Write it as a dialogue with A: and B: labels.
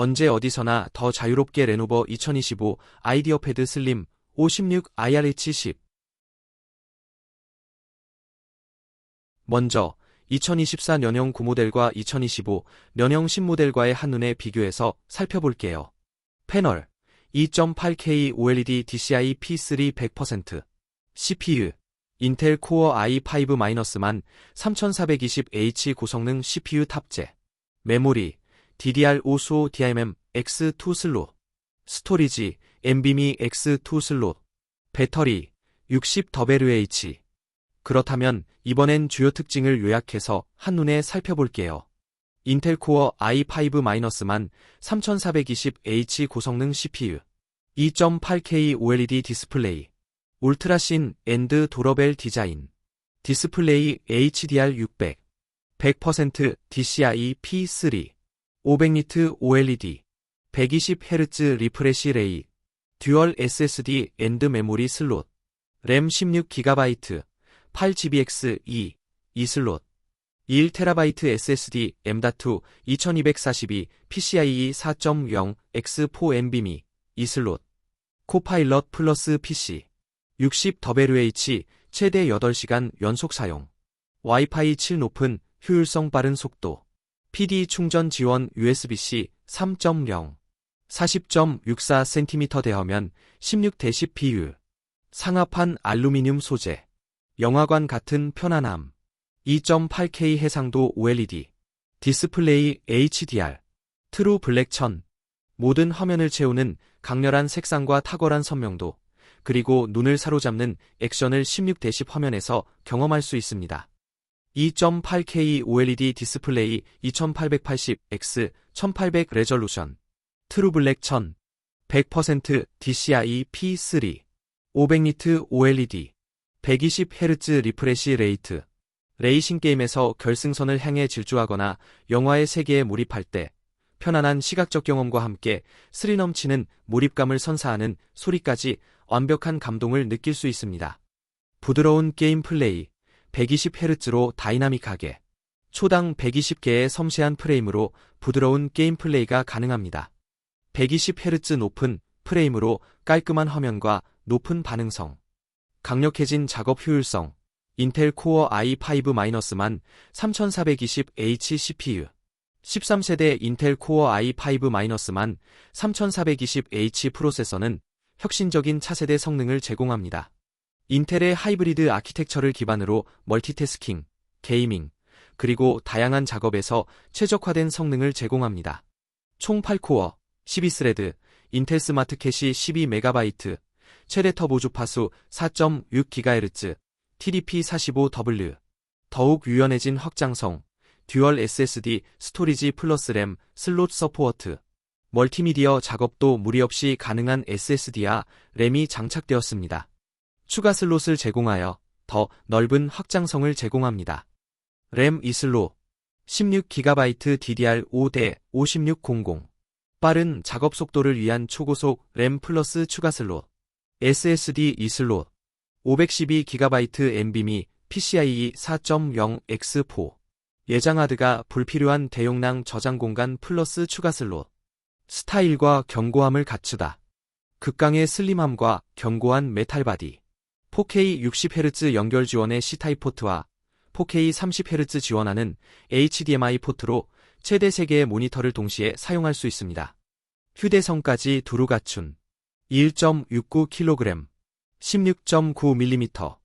A: 언제 어디서나 더 자유롭게 레노버 2025 아이디어 패드 슬림 56 IRH10 먼저 2024년형 9모델과 2025 년형 10모델과의 한눈에 비교해서 살펴볼게요. 패널 2.8K OLED DCI P3 100% CPU 인텔 코어 i5-만 3420H 고성능 CPU 탑재. 메모리 DDR5 수호 DIMM X2 슬롯 스토리지 NVMe X2 슬롯 배터리 60WH 그렇다면 이번엔 주요 특징을 요약해서 한눈에 살펴볼게요. 인텔 코어 i5-만 3420H 고성능 CPU 2.8K OLED 디스플레이 울트라신 앤드 도러벨 디자인 디스플레이 HDR600 100% DCI P3 500니트 OLED 120Hz 리프레시 레이 듀얼 SSD 앤드 메모리 슬롯 램 16GB 8GBX2 2슬롯 1TB SSD M.2 2242 PCIe 4.0 X4 NVMe 2슬롯 코파일럿 플러스 PC 60WH 최대 8시간 연속 사용. 와이파이 7 높은 효율성 빠른 속도. PD 충전 지원 USB-C 3.0. 40.64cm 대화면 16대 10 비율. 상하판 알루미늄 소재. 영화관 같은 편안함. 2.8K 해상도 OLED. 디스플레이 HDR. 트루 블랙 천. 모든 화면을 채우는 강렬한 색상과 탁월한 선명도. 그리고 눈을 사로잡는 액션을 16대10 화면에서 경험할 수 있습니다. 2.8K OLED 디스플레이 2880X 1800 레졸루션. 트루블랙 1000 100% DCI P3 500니트 OLED 120Hz 리프레시 레이트. 레이싱 게임에서 결승선을 향해 질주하거나 영화의 세계에 몰입할 때 편안한 시각적 경험과 함께 스리 넘치는 몰입감을 선사하는 소리까지 완벽한 감동을 느낄 수 있습니다. 부드러운 게임 플레이, 120Hz로 다이나믹하게, 초당 120개의 섬세한 프레임으로 부드러운 게임 플레이가 가능합니다. 120Hz 높은 프레임으로 깔끔한 화면과 높은 반응성, 강력해진 작업 효율성, 인텔 코어 i5-만 3420H CPU, 13세대 인텔 코어 i5-만 3420H 프로세서는 혁신적인 차세대 성능을 제공합니다. 인텔의 하이브리드 아키텍처를 기반으로 멀티태스킹, 게이밍, 그리고 다양한 작업에서 최적화된 성능을 제공합니다. 총 8코어, 12스레드, 인텔 스마트 캐시 12MB, 최대 터보 주파수 4.6GHz, TDP45W, 더욱 유연해진 확장성, 듀얼 SSD 스토리지 플러스 램 슬롯 서포트, 멀티미디어 작업도 무리 없이 가능한 SSD와 램이 장착되었습니다. 추가 슬롯을 제공하여 더 넓은 확장성을 제공합니다. 램 2슬롯 16GB DDR5 대 5600 빠른 작업 속도를 위한 초고속 램 플러스 추가 슬롯 SSD 2슬롯 512GB NVMe PCIe 4.0 X4 예장 하드가 불필요한 대용량 저장 공간 플러스 추가 슬롯 스타일과 견고함을 갖추다. 극강의 슬림함과 견고한 메탈 바디. 4K 60Hz 연결 지원의 C타입 포트와 4K 30Hz 지원하는 HDMI 포트로 최대 3개의 모니터를 동시에 사용할 수 있습니다. 휴대성까지 두루 갖춘 1.69kg, 16.9mm,